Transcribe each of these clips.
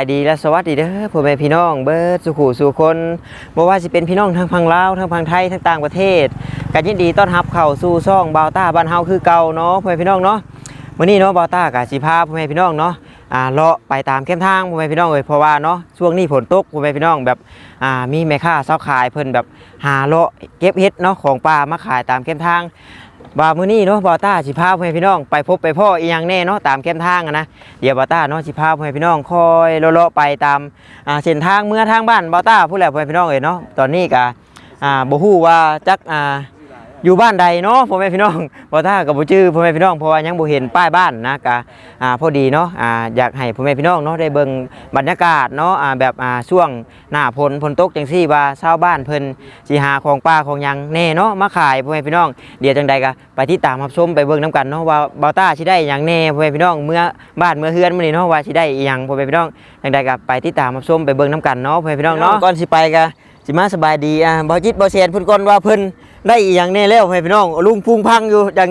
ายดีและสวัสดีเด้อพ่อแม่พี่น้องเบิร์ดสุขุสู่คนบ่ว่าสิเป็นพี่น้องทางพังลาวทางพังไทยทางต่างประเทศกันยินดีต้อนรับเข้าสู่ซ่องบาวต้าบ้านเฮาคือเก่าเนาะพ่อแม่พี่น้องเนาะมื้อนี้เนาะบาวต้ากับสิพาพ่อแม่พี่น้องเนาะอ่าเลาะไปตามเข้มทางพ่อแม่พี่น้องเอ้ยเพราะว่าเนาะช่วงนี้ฝนตกพ่อแม่พี่น้องแบบอ่ามีแม่ค้าเช้าขายเพิ่นแบบหาเลาะเก็บเฮ็ดเนาะของป่ามาขายตามเข้มทาง บ่ามือนี้เนาะบ่าวต้าสิพาพ่อแม่พี่น้องไปพบไปพ่ออีหยังแน่เนาะตามแคมทางอะนะเดี๋ยวบ่าวต้าเนาะสิพาพ่อแม่พี่น้องคอยเลาะๆไปตามอ่าเส้นทางเมื่อทางบ้านบ่าวต้าผู้แหละพ่อแม่พี่น้องเอ้ยเนาะตอนนี้กะอ่าบ่ฮู้ว่าจักอ่า อยู่บ้านใดเนาะพ่อแม่พี่น้องบอต้าก็บ่ชื่อพ่อแม่พี่น้องเพราะว่ายังบ่เห็นป้ายบ้านนะก็อ่าพอดีเนาะอ่าอยากให้พ่อแม่พี่น้องเนาะได้เบิ่งบรรยากาศเนาะอ่าแบบอ่าช่วงหน้าฝนฝนตกจังซี่ว่าชาวบ้านเพิ่นสิหาของป่าของหยังแน่เนาะมาขายพ่อแม่พี่น้อง เดี๋ยวจังใดก็ไปที่ตามรับชมไปเบิ่งน้ำกันเนาะว่าบาวต้าสิได้หยังแน่พ่อแม่พี่น้องเมื่อบ้านเมื่อเฮือนมื้อนี้เนาะว่าสิได้อีหยังพ่อแม่พี่น้องจังใดก็ไปที่ตามรับชมไปเบิ่งน้ำกันเนาะพ่อแม่พี่น้องเนาะก่อนสิไปก็สิมาสบายดีอะบ่จิตบ่แซนเพิ่นก่อนว่าเพิ่น ได้อีหยังแน่แล้วพ่อแม่พี่น้องลุงพุงพังอยู่จัง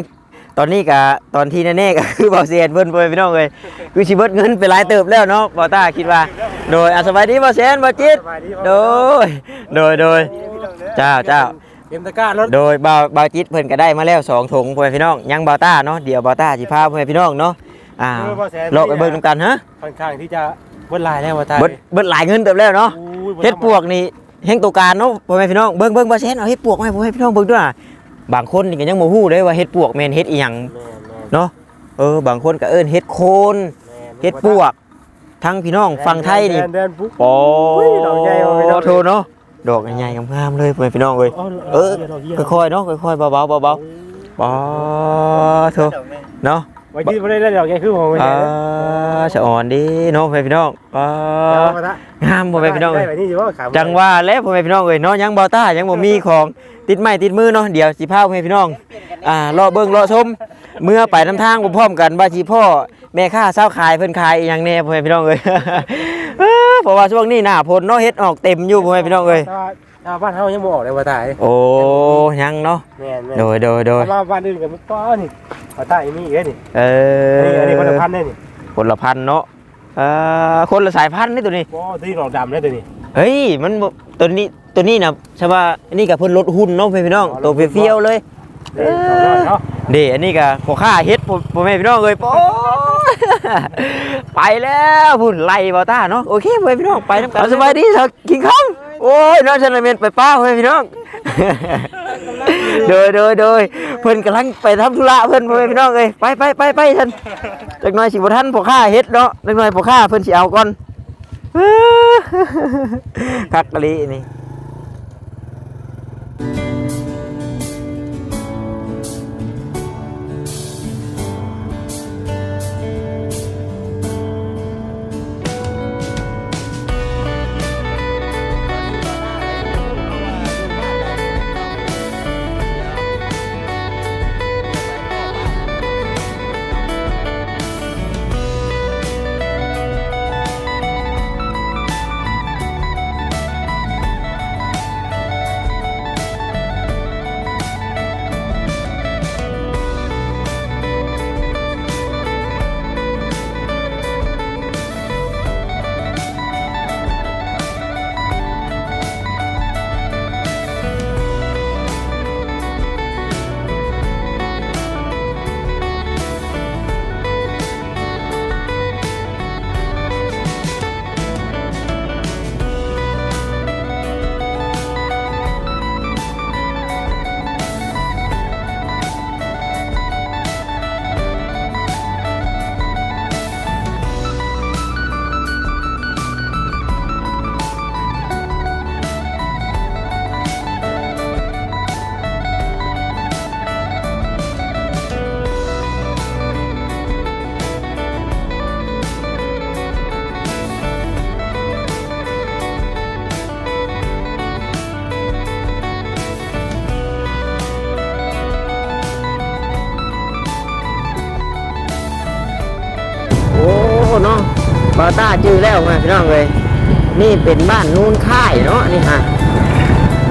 ตอนนี้ก็ตอนที่แน่ๆก็คือบ่แซนเพิ่นพ่อแม่พี่น้องเอ้ยคือสิเบิดเงินไปหลายเติบแล้วเนาะบาวต้าคิดว่า โดยอะสบายดีบ่แซนบ่จิตโดยโดยโดยเจ้าเจ้าเตรียมตะกร้ารถโดยบาวบาวจิตเพิ่นก็ได้มาแล้วสองถุงพ่อแม่พี่น้องยังบาวต้าเนาะเดี๋ยวบาวต้าสิพาพ่อแม่พี่น้องเนาะอ่าเลาะไปเบิ่งนํกันฮะค่อนข้างที่จะเบิ้ลลายแล้วว่าตายเบิดเบิดหลายเงินเติบแล้วเนาะอุ้ยบ่เฮ็ดปวกนี่ แห่งตัวการเนาะพ่อแม่พี่น้องเบิ่งเบิ่งบ่เช่นเอาเฮ็ดปวกมาให้พ่อแม่พี่น้องเบิ่งด้วยน่ะบางคนนี่ก็ยังบ่ฮู้เลยว่าเฮ็ดปวกแม่นเฮ็ดอีหยังแม่นเนาะเออบางคนก็เอิ้นเฮ็ดโคนแม่นเฮ็ดปวกทั้งพี่น้องฝั่งไทยนี่แดนแดนปุ๊บโอ้อุ้ยดอกใหญ่เอาไปดอกโทเนาะดอกใหญ่ๆงามๆเลยพ่อแม่พี่น้องเอ้ยเออค่อยๆเนาะค่อยๆเบาๆเบาๆปอโถเนาะ ไว้ที่บ่ได้เล่นดอกใหญ่คือผมอ่าสะอ่อนดีเนาะพ่อแม่พี่น้องอ่างามพ่อแม่พี่น้องได้เอ้ยแบบนี้สิว่าขายจังว่าแล้วพ่อแม่พี่น้องเอ้ยเนาะยังบ่ต้ายังบ่มีของติดไม้ติดมือเนาะเดี๋ยวสิพาพ่อแม่พี่น้องอ่ารอเบิ่งรอชมเมื่อไปนำทางพร้อมๆกันว่าสิพ่อแม่ค้าเช้าขายเพิ่นขายอีหยังแน่พ่อแม่พี่น้องเอ้ย เอ้อเพราะว่าช่วงนี้หน้าฝนเนาะเฮ็ดออกเต็มอยู่พ่อแม่พี่น้องเอ้ยถ้า ถ้าบ้านเฮายังบ่ออกเลยว่าตายโอ้ยังเนาะแม่นแม่นโดยโดยโดยถ้ามาบ้านอื่นก็ป้อนี่ว่าตายมีอีกเด้นี่เออนี่อันนี้คนละพันได้นี่คนละพันเนาะเอ่อคนละสายพันธุ์นี่ตัวนี้บ่ที่ดอกดำได้ตัวนี้เฮ้ยมันบ่ตัวนี้ตัวนี้นะใช่ป่ะอันนี้กับเพิ่นลดหุ้นเนาะพี่น้องอ๋อลตัวดหุ้นเฟี้ยวๆเลยเด้ดอกน้อยเนาะเด้อันนี้ก็พอค่าเฮ็ดพ่อแม่พี่น้องเอ้ยโอ้ยไปแล้วพุ่นไล่บ่ต้าเนาะโอเคพ่อแม่พี่น้องไปนำกันสบายดีเถอะกินข้าว โอ้ยน้องชนเมนไปป้าพ่อแม่พี่น้อง โดยโดยโดยเพิ่นกำลังไปทำธุระเพิ่นพ่อนพี่น้องเอ้ยไปไปไปไปท่านจักหน่อยสิบ่ทันพ่อข้าเฮ็ดเนาะจักหน่อยพ่อข้าเพิ่นสิเอาก่อนคักกะลีนี่ ต้าจื้อแล้วมาพี่น้องเลยนี่เป็นบ้านนูนค่ายเนาะนี่ฮะ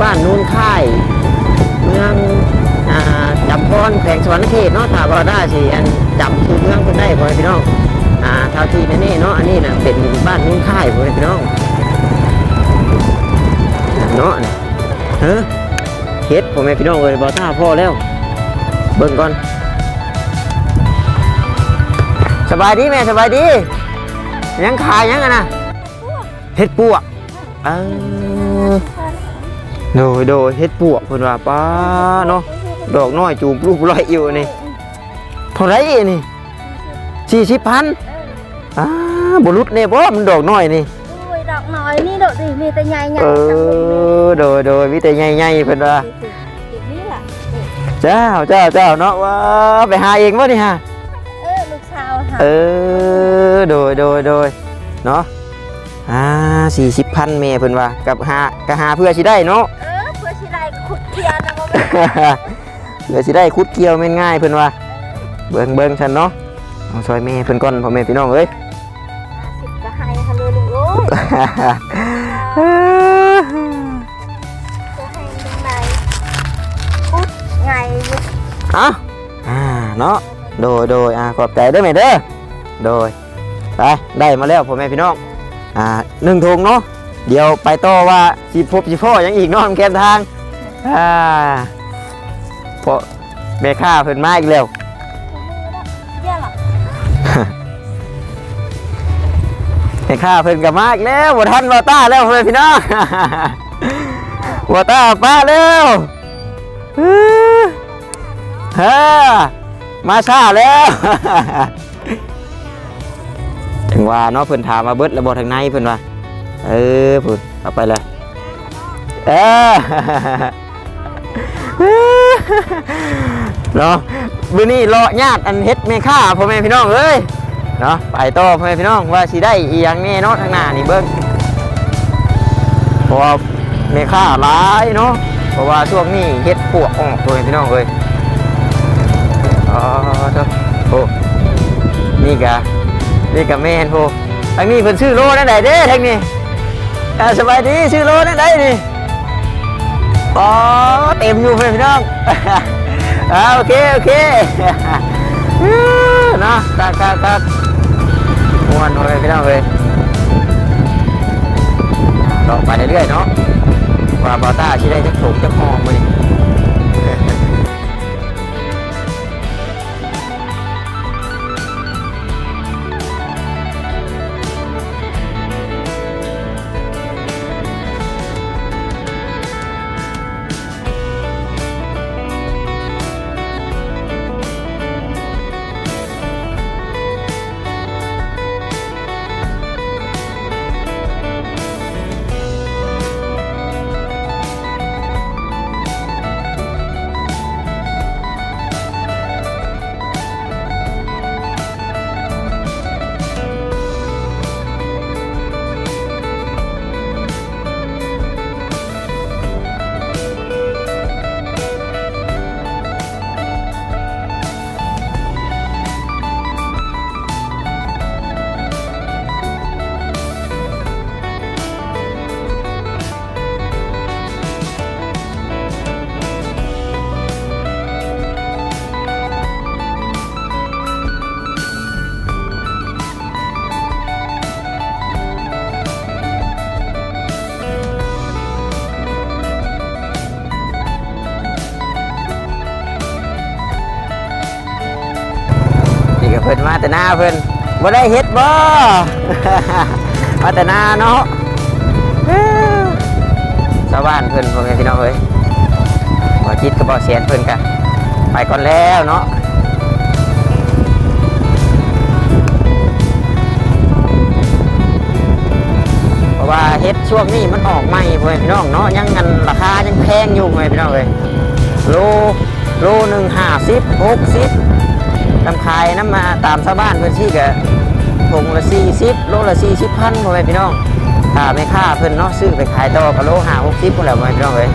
บ้านนูนค่าย เมืองอ่าจำพรแขวงสวรรณเขตเนาะถ้าบาต้าสิอันจำชื่อเมืองเพิ่นได้บ่พี่น้องอ่าเท่าที่แน่เนาะอันนี้น่ะเป็นบ้านนุ่งค่ายพ่อแม่พี่น้องเนาะนี่เฮ้อเฮ็ดพ่อแม่พี่น้องเอ้ยบ่ท่าพ่อแล้ว เบิ่งก่อนสบายดีแม่สบายดี ยังขายยังอะนะเฮ็ดปวกเออโดยโดยเฮ็ดปวกเพิ่นว่าป้าเนาะดอกน้อยจูบลูกร้อยอยู่นี่เท่าไหรนี่สี่สิบพันอ้าบุรุษเนี่ยบ่มันดอกน้อยนี่อุ้ยดอกน้อยนี่ดอกดิมีแต่ใหญ่ใหญ่เออโดยโดยมีแต่ใหญ่ๆเพิ่นว่าอีกนี่ล่ะเจ้าเจ้าเจ้าเนาะว่าไปหาเองบ่นี่ฮะ เออโดยโดยโดยเนาะอ่าสี่สิบพันเมเพิ่นว่ากับหากะหาเพื่อสิได้เนาะเออเพื่อสิได้ขุดเทียนนะบ่แม่เพื่อสิได้คุดเกี่ยวแม่นง่ายเพิ่นว่า เบิ่งเบิ่งฉันเนาะเอาซอยแม่เพิ่นก่อนพ่อแม่พี่น้องเอ้ยสิบก็ให้ค่ะเลยลูกโอ้ยจะให้ตรงไหนขุดไงอยู่เอาอ่าเนาะ โดยโดยอ่าขอบใจเด้อแม่เด้อโดยไปได้มาแล้วพ่อแม่พี่น้องอ่าหนึ่งถุงเนาะเดี๋ยวไปต่อว่าสิพบสิพ่อยังอีกเนาะแคมทางอ่าเพราะแม่ค้าเพิ่นมาอีกแล้วแม่ค้าเพิ่นก็มาอีกแล้วบ่ทันบ่ต้าแล้วพ่อแม่พี่น้องบ่ต้าป้าแล้วฮือเฮ้อ มาช้าแล้วถึงว่าเนาะเพิ่นถามมาเบิดแล้วบ่ทางในเพิ่นว่า เออพุ่นเอาไปเลยเออเนาะมื้อนี้รอญาติอันเฮ็ดแม่ค้าพ่อแม่พี่น้องเอ้ยเนาะไปต่อพ่อแม่พี่น้องว่าสิได้อีหยังแน่เนาะทางหน้านี่เบิ่งเพราะว่าแม่ค้าหลายเนาะเพราะว่าช่วงนี้เฮ็ดปวกออกพ่อแม่พี่น้องเอ้ย อ๋อเด้อโอ้นี่กะนี่กะแม่นโหทางนี้เพิ่นชื่อโลนั่นใดเด้ทางนี้อ่าสบายดีชื่อโลนั่นใดนี่อ๋อเต็มอยู่เพื่อนพี่น้องอ่าโอเคโอเคนะครับครับครับม่วนเลยพี่น้องเลยต่อไปเรื่อยๆเนาะว่าบอต้าชิได้จะถูกจะพองมือ แต่หน้าเพิ่นบ่ได้เฮ็ดบ่มาแต่หน้าเนาะชาวบ้านเพิ่นพ่อแม่พี่น้องเอ้ยบ่จิตก็บ่เสียนเพิ่นกะไปก่อนแล้วเนาะเพราะว่าเฮ็ดช่วงนี้มันออกใหม่พ่อแม่พี่น้องเนาะยังเงันราคายังแพงอยู่พ่อแม่พี่น้องเอ้ยโลโลหนึ่งห้าสิบหกสิบ น้ำขายน้ำมาตามชาวบ้านเพิ่อนชี้กะถุงละสี่สิบโลละสี่สิบพันพ่อแม่พี่น้องถ้าไม่ค่าเพิ่นเนาะซื้อไปขายต่อก็โลหาหกสิบพุ่นแหละพ่อแม่พี่น้องเอ้ย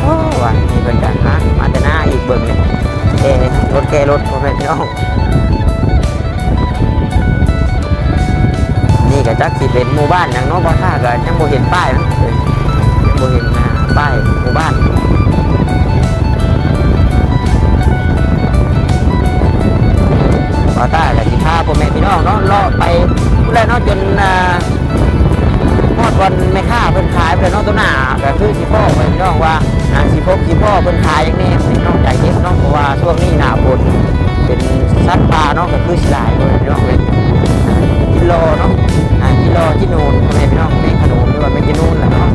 โอ้ว่านี่เพิ่นกันฮะมาแต่หน้าอีกเบิ่งเนี่ยเอ้รถแกรถพ่อแม่พี่น้องนี่ก็จักสิเป็นหมู่บ้านอย่างน้องบ่ท่าก็ยังบ่เห็นป้ายมันยังบ่เห็นป้ายหมู่บ้าน บ่ท่าก็สิพาพ่อแม่พี่น้องเนาะเลาะไปพุ่นแหละเนาะจนอ่าฮอดวันแม่ค้าเพิ่นขายไปแล้วเนาะตัวหน้าก็คือสิพ่อไปพี่น้องว่าอ่าสิพบสิพ่อเพิ่นขายอย่างนี้พี่น้องใจเย็นเนาะเพราะว่าช่วงนี้หน้าฝนเป็นสัตว์ป่าเนาะก็คือสิหลายเลยพี่น้องเว้ยกิโลเนาะอ่ากิโลกินูนพ่อแม่พี่น้องแม่ขนมหรือว่าแม่กินูนแหละเนาะ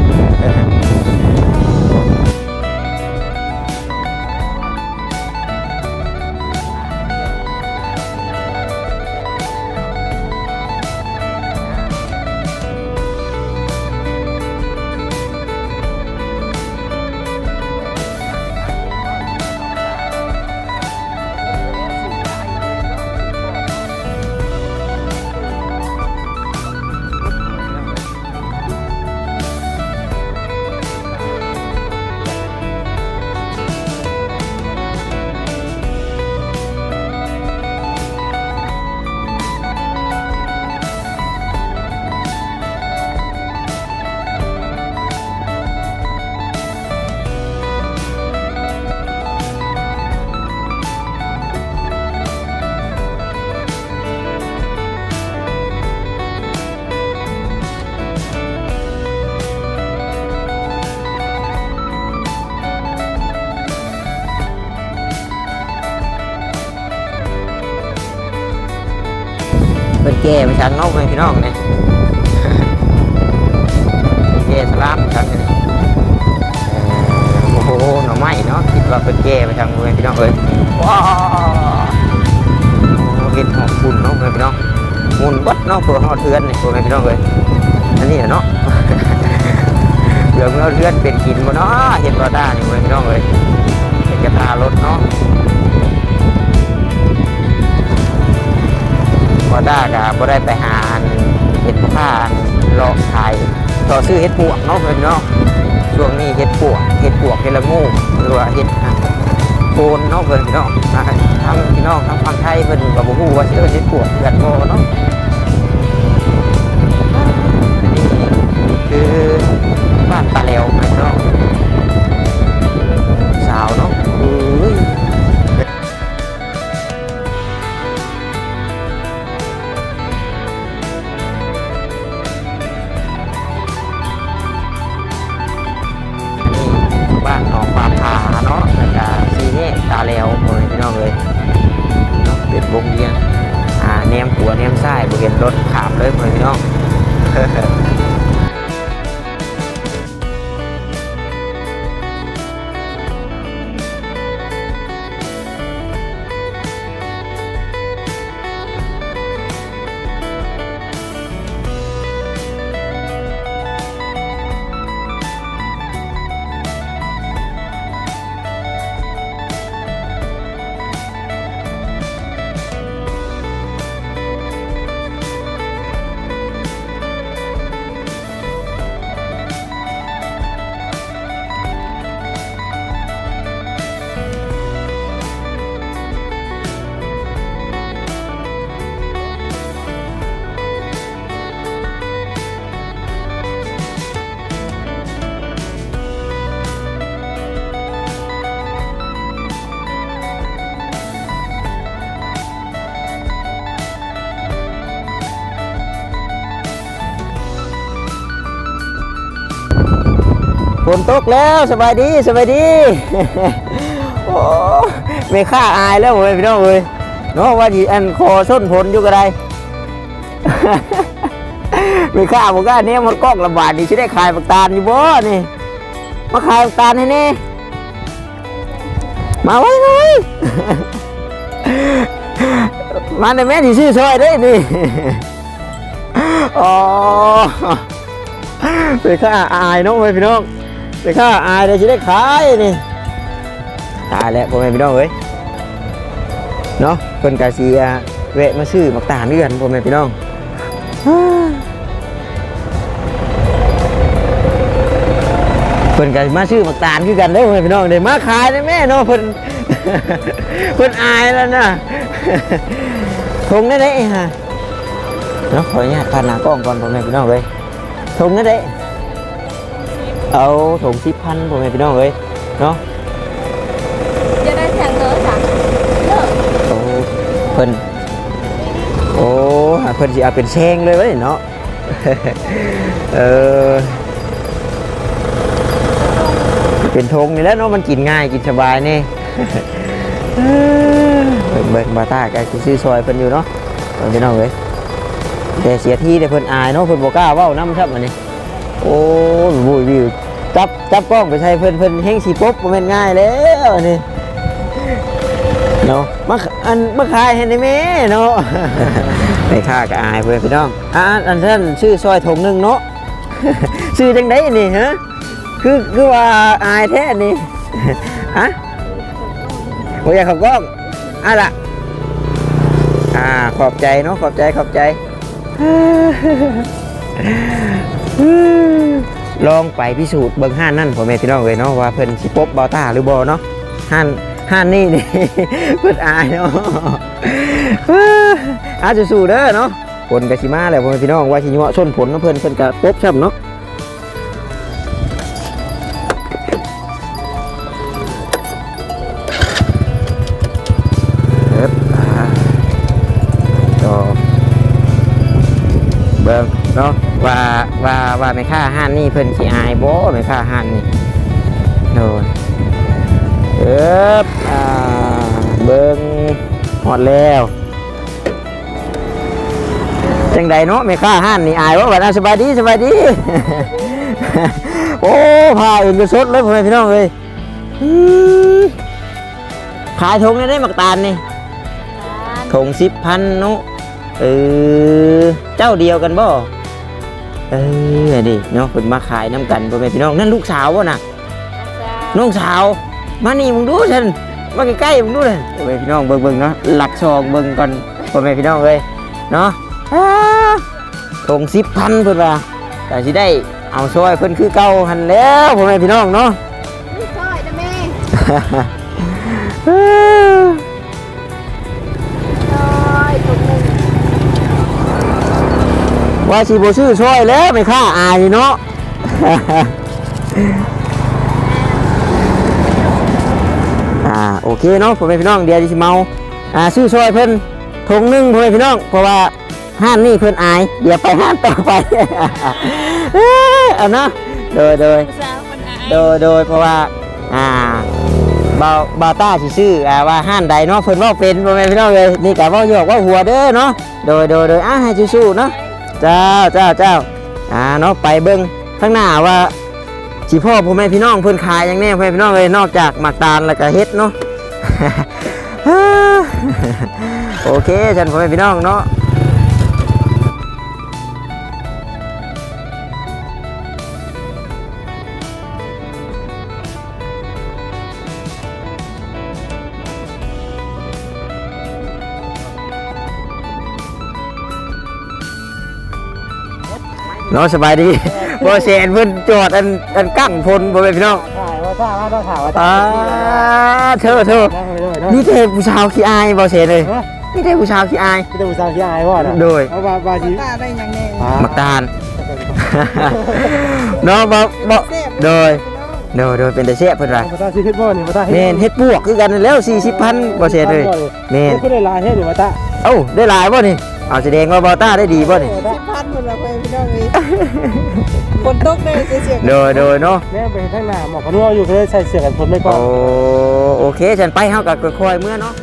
เป็นแก่ไปทางนอกเลยพี่น้องเนี่ยแก่สลามทางนี้เอ่อโอ้โหหน่อไม้เนาะคิดว่าเป็นแก่ไปทางเมือพี่น้องเอ้ยว้าวเห็ดหอมบุญเนาะเพื่อนพี่น้องมุนวัดเนาะเพื่อหอดเทือนนี่เพื่อนพี่น้องเอ้ยอันนี้เนาะเพื่อเมื่อเทือนเป็นกินบ่เนาะเห็ดบาด้านี่เพื่อนพี่น้องเอ้ยเห็ดกระตารถเนาะ ด้ากะบ่ได้ไปหาเห็ดผ้าเลาะขายต่อซื้อเห็ดปวกเนาะเพิ่นเนาะช่วงนี้เห็ดปวกเห็ดปวกเห็ดละงูหรือว่าเห็ดโคนเนาะเพิ่นพี่น้องนะทั้งพี่น้องทั้งฝั่งไทยเพิ่นก็บ่ฮู้ว่าสิเอิ้นเห็ดปวกเกิดบ่เนาะนี่คือบ้านตาแหลวพี่น้อง อ่าเนียมหัวเนียมซ้ายบ่เห็นรถขามเลยพ่อพี่น้อง ตกแล้วสบายดีสบายดีโอ้ไม่ค่าอายแล้วเว้ยพี่น้องเว้ยเนาะว่าดีอันคอส้นผลอยู่ก็ได้ไม่ค่าบอกว่าเนี่ยมันกล้องระบาดนี่ชิได้ขายปักตาลอยู่บ่นี่มาขายปักตาลให้แนี่มาไว้ไว้มาในแม่ที่ซื้อซอยได้นี่อ๋อไปค่าอายน้องไปพี่น้อง ไปค่าอายเดี๋ยวจะได้ขายนี่ตายแล้วพ่อแม่พี่น้องเอ้ยเนาะเพิ่นกาซีแวะมาซื้อมักตาลด้วยกันพ่อแม่พี่น้องเพิ่นก็มาซื้อมักตาลคือกันเด้อพ่อแม่พี่น้องเด้มาขายได้แม่เนาะเพิ่นเพิ่นอายแล้วนะทงได้เด้ฮะเนาะขออนุญาตพานหน้ากล้องก่อนพ่อแม่พี่น้องเอ้ยถุงนั่นเด้ เอาถุงสิบพันผมให้พี่น้องเอ้ยเนาะจะได้แทงเนอะจ้ะเนอะโอ้เพิ่นโอ้เพิ่นสิเอาเป็นแซงเลยเว้ยเนาะเออเป็นธงนี่แหล้วเนาะมันกินง่ายกินสบายนี่เบิ่งเบิ่งบาต้าก็สิซื้อซอยเพิ่นอยู่เนาะเพิ่นพี่น้องเอ้ยแต่เสียที่แต่เพิ่นอายเนาะเพิ่นบ่กล้าเว้านำครับอันนี้ โอ้ยบุยวิวจับจับกล้องไปใช้เพิ่นเพิ่นเฮงสิปุ๊บม่นง่ายแล้วนนี้เนาะมาอันมาขายให้ได้แม่เนาะไม่ค่าก็อายเพิ่นพี่น้องอ่าอันท่านชื่อซอยถงหนึ่งเนาะชื่อจังไดนี่ฮะคือคือว่าอายแท้นี่ฮะบ่อยากขับกล้องอะล่ะอ่าขอบใจเนาะขอบใจขอบใจ ลองไปพิสูจน์เบิ้งห้านนั่นพ่อแม่พี่น้องเลยเนาะว่าเพิ่นสิปบเบาตาหรือบอเนาะห้านห้านนี่นี่เพิ่นอายเนาะอาสู้เด้อเนาะผลกะสิมาแล้วพ่อแม่พี่น้องว่าสิเหาะชนผลเนาะเพิ่นเพิ่นกะปบช่ำเนาะ ว่าว่าว่าไม่ค่าห้านนี่เพิ่นสิอายบ่ไม่ค่าห้านนี่โดนเอิบอ่าเบิ่งหอดแล้วจังใดเนาะไม่ค่าห้านนี่อายบ่ว่าน่าสบายดีสบายดี โอ้พาเองก็สดเลยพ่อแม่พี่น้องเอ้ยอืมขายทงนี่ได้หมักตาลนี่ถงสิบพันเนาะเออเจ้าเดียวกันบ่ เออดิเนาะเพิ่นมาขายน้ำกันพ่อแม่พี่น้องนั่นลูกสาวบ่น่ะน้องสาว มานี่มึงดูฉันมาใกล้ๆมึงดูเลยพ่อแม่พี่น้องเบิ่งๆเนาะหลักซองเบิ่งก่อนพ่อแม่พี่น้องเอ้ยเนาะอ่าถงสิบพันเพิ่นว่าแต่สิได้เอาซอยเพิ่นคือเก่าหันแล้วพ่อแม่พี่น้องเนาะนี่ซอยนะแม่ ว่าสิบ่ซื้อช่วยแล้วไม่ค่าอายเนาะอ่าโอเคเนาะพ่อแม่พี่น้องเดียวสิเมาอ่าซื้อช่วยเพิ่นทงหนึ่งพ่อแม่พี่น้อง เพราะว่าห้านนี่เพิ่นอาย เดี๋ยวไปห้านต่อไปเอ้อเอาเนาะโดยโดยโดยโดยเพราะว่าอ่าบาบาต้าสิซื้ออ่าว่าห้านใดเนาะเพิ่นว่าเป็นพ่อแม่พี่น้องเลยนี่กะเว่าหยอกว่าหัวเด้อเนาะโดยโดยโดยอะให้สู้ๆเนาะ เจ้าเจ้าเจ้าอ่าเนาะไปเบิ้งข้างหน้าว่าสีพ่อพ่อแม่พี่น้องเพื่อนขายอย่างแน่พ่อแม่พี่น้องเลยนอกจากหมักตาลแล้วก็เฮ็ดเนาะโอเคฉันพ่อแม่พี่น้องเนาะ เนาะสบายดีบ่เซนเพิ่นจอดอันอันกั้งพลพ่อแม่พี่น้องถ่ายว่าท่าว่าต้องถ่ายว่าอ่าเธอเธอนั่งไปเลยเนาะนี่เทผู้ชาวขี้อายบ่เซนเลยฮะนี่เทผู้ชาวขี้อายพี่ต้องสาวขี้อายว่าน่ะโดยเอาว่าว่าสิตาได้ยังไงหมักตาลเนาะบ่บ่โดยโดยโดยเป็นแต่เสียเพิ่นว่ามาตาสิเฮ็ดบ่นี่มาตาแม่นเฮ็ดปวกคือกันนั่นแล้ว40,000บ่เสียเลยแม่นก็ได้ลายเฮ็ดนี่มาตาเอ้าได้หลายบ่นี่ เอาแสดงว่าบ่ต้าได้ดีบ่นี่สิบพันหมดแล้วไปพี่น้องเลยคนตกเลยเสียงโดยโดยเนาะแม่ไปข้างหน้าหมอกกันนัวอยู่ก็เลยใส่เสื้อกันฝนไปก่อโอ้นโอเคฉันไปเฮาก็ค่อยๆเมื่อเนาะ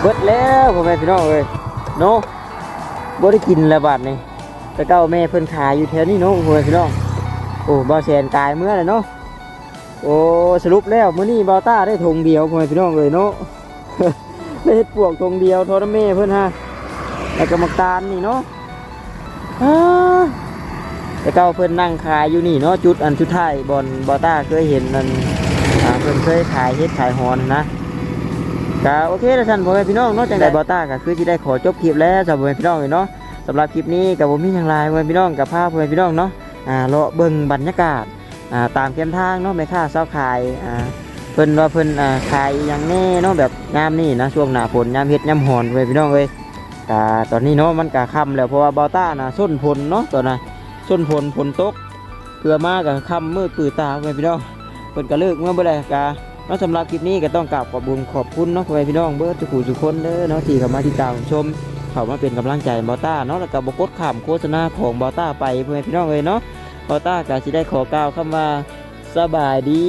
เบิดแล้วพ่อแม่พี่น้องเอ้ยเนาะบ่ได้กินล้วบาดนี้แต่เก้าแม่เพิ่นขายอยู่แถวนี้เนาะพ่อแม่พี่น้องโอ้บ่แสนกายเมื่อเลยเนาะโอ้สรุปแล้วมื้อนี้บ่าวต้าได้ธงเดียวพ่อแม่พี่น้องเอ้ยเนาะได้เฮ็ดปวกธงเดียวโทรแม่เพิ่นฮะแล้วก็มักตาลนี่เนาะอ้าแต่เก้าเพิ่นนั่งขายอยู่นี่เนาะจุดอันสุดท้ายบอนบ่าต้าเคยเห็นนั่นเพิ่นเคยขายเฮ็ดขายฮอนนะ ก็โอเคแล้วท่านพ่อแม่พี่น้องเนาะจังไดบอต้าก็คือที่ได้ขอจบคลิปแล้วสำหรับพ่อแม่พี่น้องเลยเนาะสำหรับคลิปนี้กับผมมีอย่างไรพ่อแม่พี่น้องกับภาพพ่อแม่พี่น้องเนาะอ่าเลาะเบิ่งบรรยากาศอ่าตามแคมทางเนาะแม่ค้าเช้าขายอ่าเพิ่นว่าเพิ่นอ่าขายอยังแน่เนาะแบบยามนี่นะช่วงหน้าฝนยามเฮ็ดยามหอนพ่อแม่พี่น้องเอ้ยก็ตอนนี้เนาะมันก็ค่ำแล้วเพราะว่าบอต้าน่ะส้นฝนเนาะตอนน่ะส้นฝนฝนตกเพื่อมาก็ค่ำมืดปื้อตาพ่อแม่พี่น้องเพิ่นก็เลิกเมื่อบ่ได้ก็ เนาะสำหรับคลิปนี้ก็ต้องกราบขอบคุณขอบคุณเนาะพ่อแม่พี่น้องเบิร์ดทุกผู้ทุกคนเด้อเนาะที่เข้ามาติดตามชม เข้ามาเป็นกำลังใจบอต้าเนาะแล้วก็บกดขามโฆษณาของบอต้าไปพ่อแม่พี่น้องเลยเนาะบอต้าก็สิได้ขอกล่าวคำว่าสบายดี